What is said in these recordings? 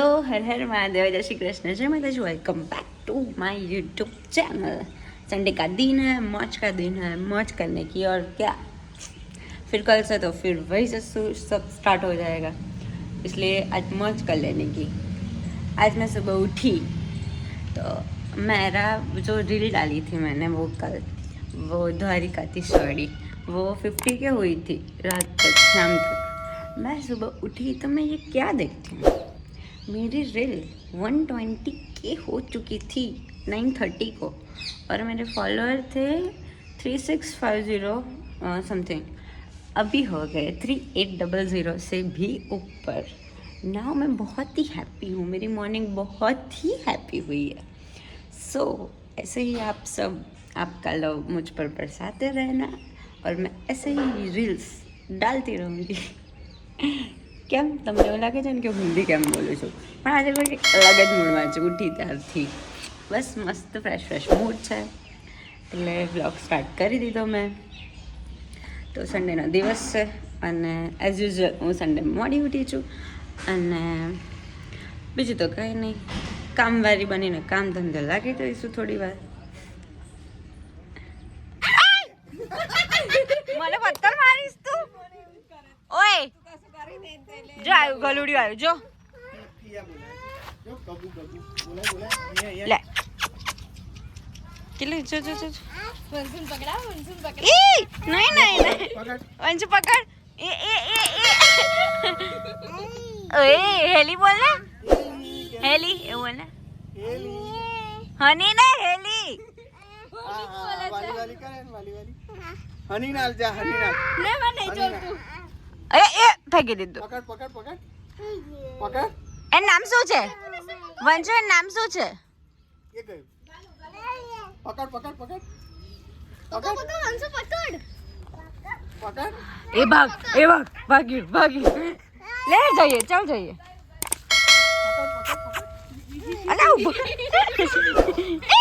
Hello हर हर महादेव, जय श्री कृष्ण, जय माता जी welcome back to my YouTube channel Sunday का दिन है मौज का दिन है मौज करने की, और क्या? फिर कल से तो फिर वही से, सब स्टार्ट हो जाएगा। इसलिए आज मौज कर लेने की। आज मैं सुबह उठी तो मेरा जो रील डाली थी मैंने वो कल, वो द्वारिका थी सॉरी वो फिफ्टी के हुई थी, रात तक, शाम तक। मैं सुबह उठी तो मैं ये क्या देखती हूँ? मेरी रील 120 के हो चुकी थी 930 को। और मेरे फॉलोअर थे 3650 समथिंग। अभी हो गए थ्री एट डबल ज़ीरो से भी ऊपर। नाउ मैं बहुत ही हैप्पी हूँ। मेरी मॉर्निंग बहुत ही हैप्पी हुई है। सो so, ऐसे ही आप सब आपका लव मुझ पर बरसाते रहना और मैं ऐसे ही रील्स डालती रहूँगी। કેમ? તમને એવું લાગે છે ને કે હિન્દી કેમ બોલું છું? પણ આજે કોઈ અલગ જ મૂડમાં છું, ઉઠી ત્યારથી. બસ મસ્ત ફ્રેશ ફ્રેશ મૂડ છે. એટલે બ્લોગ સ્ટાર્ટ કરી દીધો મેં. તો સન્ડેનો દિવસ છે અને એઝ યુઝ્યુઅલ હું સન્ડે મોડી ઉઠી છું. અને બીજું તો કંઈ નહીં. કામવારી બનીને કામ ધંધો લાગી જઈશું થોડી વાર. મને પથ્થર મારીશ તું. ઓય! જો આવ્યું ગલુડિયું આવ્યું જો. લે. કેટલું જો જો જો જો. ઈ! નહીં નહીં વંશુ પકડ. એ એ એ એ. ઓય હેલી બોલ ને. હેલી એવું બોલ ને. હની ને હેલી. હની નાલ જા હની નાલ. મને એ ફેંકી દીધું પકડ પકડ. પકડ. પકડ એનું નામ શું છે? વંશુ એનું નામ શું છે? એ ગયું પકડ પકડ પકડ. પકડ પકડ એ ભાગ એ ભાગ ભાગ્યું ભાગ્યું. લે જઈએ ચાલ જઈએ. અલા ઊભો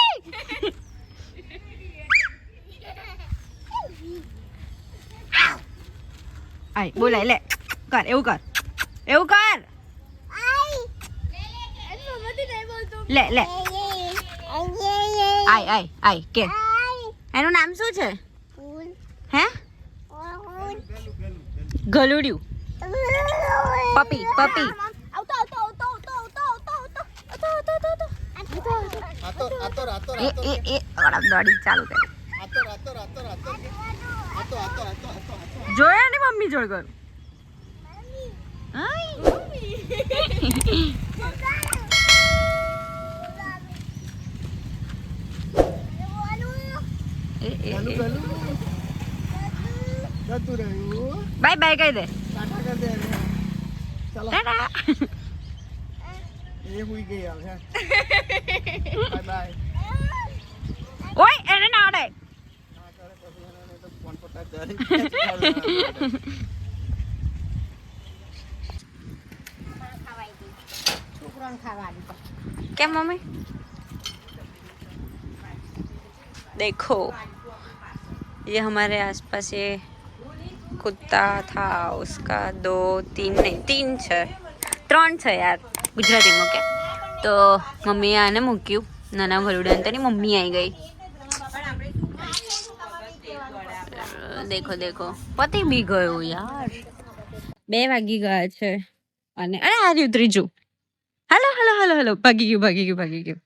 આય બોલાય લે. કર એવું કર. એવું કર. લે લે. આય આય આય કે. એનું નામ શું છે? હે? ગલુડિયું. Puppy puppy. જોયા ને મમ્મી જોડ કરું બાય બાય કહી દે ટાટા કર દે એને. ચાલો ટાટા એ હુઈ ગઈ હવે બાય બાય ઓય એને ના અડે હા કરે પછી એને નહીં તો ફોન પર તાર જરી क्या मम्मी देखो ये हमारे आसपास ये कुत्ता था उसका दो तीन नहीं तीन છે ત્રણ છે યાર ગુજરાતીમાં કે તો મમ્મીએ આને મૂક્યું નાના ભલુડાને તેની મમ્મી આવી ગઈ દેખો દેખો પતિ બી ગયું યાર બે વાગી ગયા છે અને અરે આ રહ્યું ત્રીજું હાલો હાલો, ભાગી ગયું ભાગી ગયું ભાગી ગયું.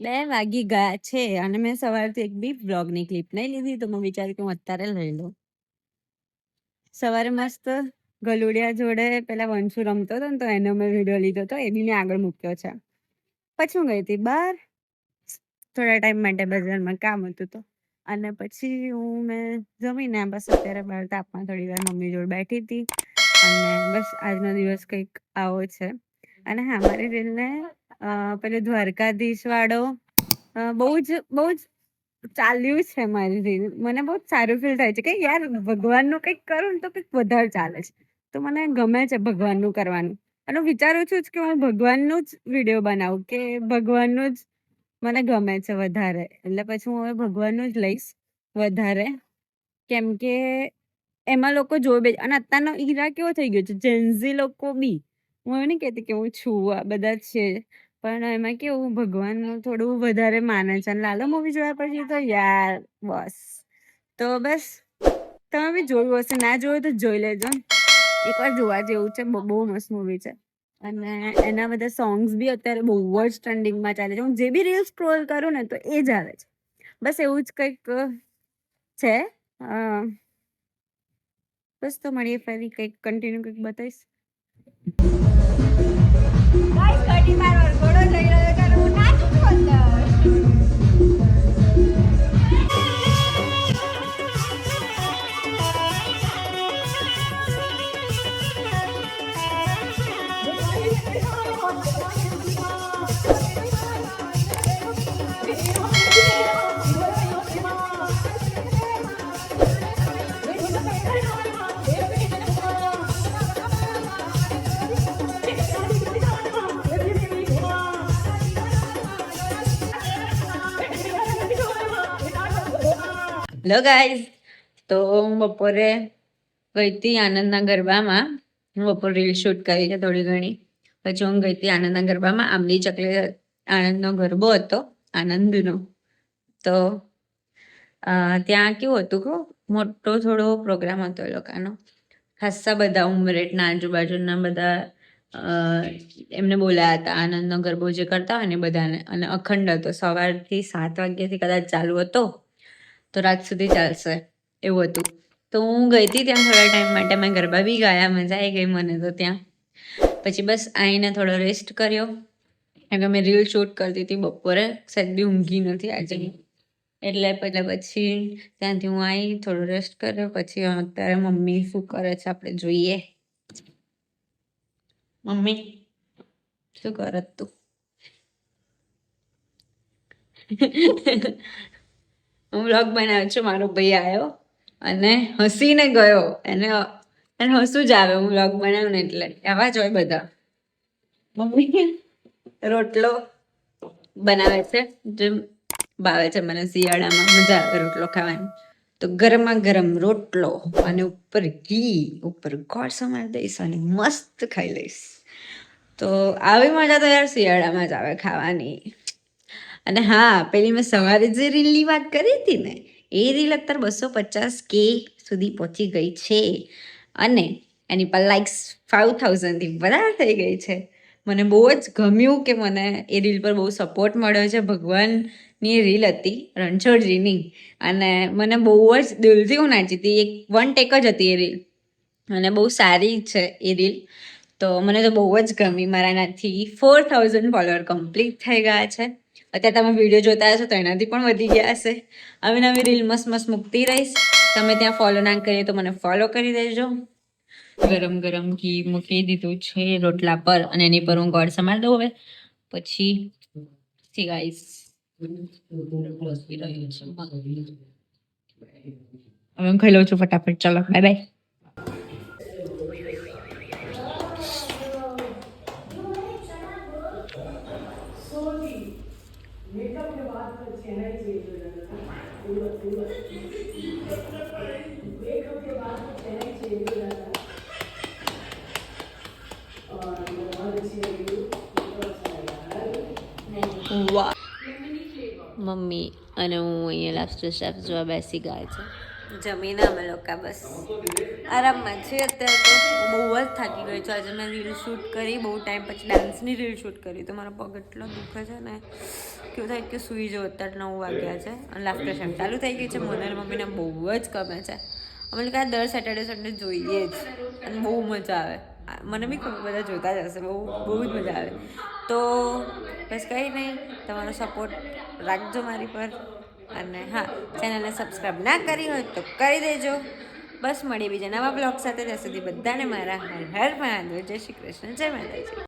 બે વાગી ગયા છે અને મેં સવારથી એક બી બ્લોગની ક્લિપ નહીં લીધી, તો મેં વિચાર્યું કે હું અત્યારે લઈ લઉં. સવારે મસ્ત ગલુડિયા જોડે પેલા વંશુ રમતો હતો ને, તો એનો મેં વીડિયો લીધો હતો એ બી મેં આગળ મૂક્યો છે. પછી હું ગઈ હતી બહાર. થોડા ટાઈમ માટે બજારમાં કામ હતું તો. અને પછી હું મેં જમીને બસ અત્યારે બહાર તાપમાં થોડી વાર મમ્મી જોડે બેઠી હતી. અને બસ આજનો દિવસ કંઈક આવો છે. અને હા, મારી રીલને પેલું દ્વારકાધીશ વાળો બહુ જ બહુ જ ચાલ્યું છે મારી રીલ મને બહુ સારું ફીલ થાય છે કે યાર, ભગવાનનું કંઈક કરું ને તો કંઈક વધારે ચાલે છે. તો મને ગમે છે ભગવાનનું કરવાનું. અને વિચારું છું કે હું ભગવાનનું જ વીડિયો બનાવું, કે ભગવાનનું જ મને ગમે છે વધારે. એટલે પછી હું હવે ભગવાનનું જ લઈશ વધારે. કેમ કે એમાં લોકો જોવે અને અત્યારનો ઈરા કેવો થઈ ગયો છે? જેન્ઝી લોકો બી હું એમ નહીં કહેતી કે હું છું આ બધા છે. પણ એમાં કેવું ભગવાનનું થોડું વધારે માને છે. અને લાલો મૂવી જોયા પછી તો યાર, બસ. તો બસ, તમે બી જોયું હશે. ના જોયું તો જોઈ લેજો. એકવાર જોવા જેવું છે. બહુ મસ્ત મૂવી છે. અને એના બધા સોંગ્સ બી અત્યારે બહુ જ ટ્રેન્ડિંગમાં ચાલે છે. હું જે બી રીલ સ્ક્રોલ કરું ને તો એ જ આવે છે. બસ એવું જ કંઈક છે. બસ તો મળીએ ફરી કંઈક કન્ટિન્યુ કંઈક બતાવીશ. Guys, 35 or હેલો ગાઈઝ તો હું બપોરે ગઈ હતી આનંદના ગરબામાં. હું બપોરે રીલ શૂટ કરી છે થોડી ઘણી. પછી હું ગઈ હતી આનંદના ગરબામાં. આંબલી ચકલી આનંદનો ગરબો હતો, આનંદનો. તો ત્યાં કેવું હતું કે મોટો થોડો પ્રોગ્રામ હતો એ લોકોનો. ખાસ્સા બધા ઉમરેટના આજુબાજુના બધા એમને બોલાયા હતા આનંદનો ગરબો જે કરતા હોય ને બધાને. અને અખંડ હતો. સવારથી સાત વાગ્યાથી કદાચ ચાલુ હતો. તો રાત સુધી ચાલશે. એવું હતું. તો હું ગઈ હતી ત્યાં થોડા ટાઈમ માટે. મેં ગરબા બી ગાયા, મજા આવી ગઈ મને તો ત્યાં. પછી બસ આવીને થોડો રેસ્ટ કર્યો. કેમ કે મેં રીલ શૂટ કરતી હતી બપોરે. સાહેબ બી ઊંઘી નથી આજે. એટલે પહેલાં પછી ત્યાંથી હું આવી થોડો રેસ્ટ કર્યો. પછી અત્યારે મમ્મી શું કરે છે આપણે જોઈએ. મમ્મી, શું કરત તું? હું વ્લોગ બનાવું છું, મારો ભાઈ આવ્યો અને હસીને ગયો. એને એને હસું જ આવે, હું વ્લોગ બનાવું ને એટલે. આવા જ હોય બધા. મમ્મી રોટલો બનાવે છે જે ભાવે છે મને શિયાળામાં, મજા આવે રોટલો ખાવાની. તો ગરમા ગરમ રોટલો અને ઉપર ઘી, ઉપર ગોળ સમારી દઈશ અને મસ્ત ખાઈ લઈશ. તો આવી મજા તો યાર શિયાળામાં જ આવે ખાવાની. અને હા, પેલી મેં સવારે જે રીલની વાત કરી હતી ને, એ રીલ અત્યારે બસો પચાસ કે સુધી પહોંચી ગઈ છે. અને એની પર લાઇક્સ ફાઇવ થાઉઝન્ડથી વધારે થઈ ગઈ છે. મને બહુ જ ગમ્યું કે મને એ રીલ પર બહુ સપોર્ટ મળ્યો છે. ભગવાનની રીલ હતી, રણછોડજીની. અને મને બહુ જ દિલથી હું નાચી હતી. એક વન ટેક જ હતી એ રીલ. અને બહુ સારી છે એ રીલ. તો મને તો બહુ જ ગમી. મારા ફોર થાઉઝન્ડ ફોલોઅર કમ્પ્લીટ થઈ ગયા છે. અત્યારે તમે વીડિયો જોતા હશો તો એનાથી પણ વધી ગયા હશે. હવે નવી રીલ મસ્ત મસ્ત મૂકતી રહીશ. તમે ત્યાં ફોલો ના કરીએ તો મને ફોલો કરી દેજો. ગરમ ગરમ ઘી મૂકી દીધું છે રોટલા પર અને એની પર હું ગોળ સમારી દઉં હવે. પછી સી હવે હું ખાઈ લઉં છું ફટાફટ. ચલો બાય બાય વાહ. મમ્મી અને હું અહીંયા લાસ્ટ સ્ટેપ જોવા બેસી ગયા છે. જમીને અમે લોકો બસ આરામમાં છે અત્યારે બહુ જ થાકી ગઈ છું. આજે મેં રીલ શૂટ કરી, બહુ ટાઈમ પછી ડાન્સની રીલ શૂટ કરી. તો મારો પગ એટલો દુખે છે ને. કેવું થાય કે સૂઈ જાઉં અત્યારે નવ વાગ્યા છે અને લાફ્ટર શેમ. ચાલુ થઈ ગઈ છે મને મમ્મીને બહુ જ ગમે છે. અમે લોકો દર સેટરડે સન્ડે જોઈએ જ. અને બહુ મજા આવે. મને બી ખબર બધા જોતા જ હશે. બહુ બહુ જ મજા આવે. તો બસ કંઈ નહીં. તમારો સપોર્ટ રાખજો મારી પર. અને હા ચેનલને સબસ્ક્રાઈબ ના કરી હોય તો કરી દેજો. બસ મળીએ બીજા નવા બ્લોગ સાથે. ત્યાં સુધી બધાને મારા હર હર મહાદેવ જય શ્રી કૃષ્ણ. જય માતાજી.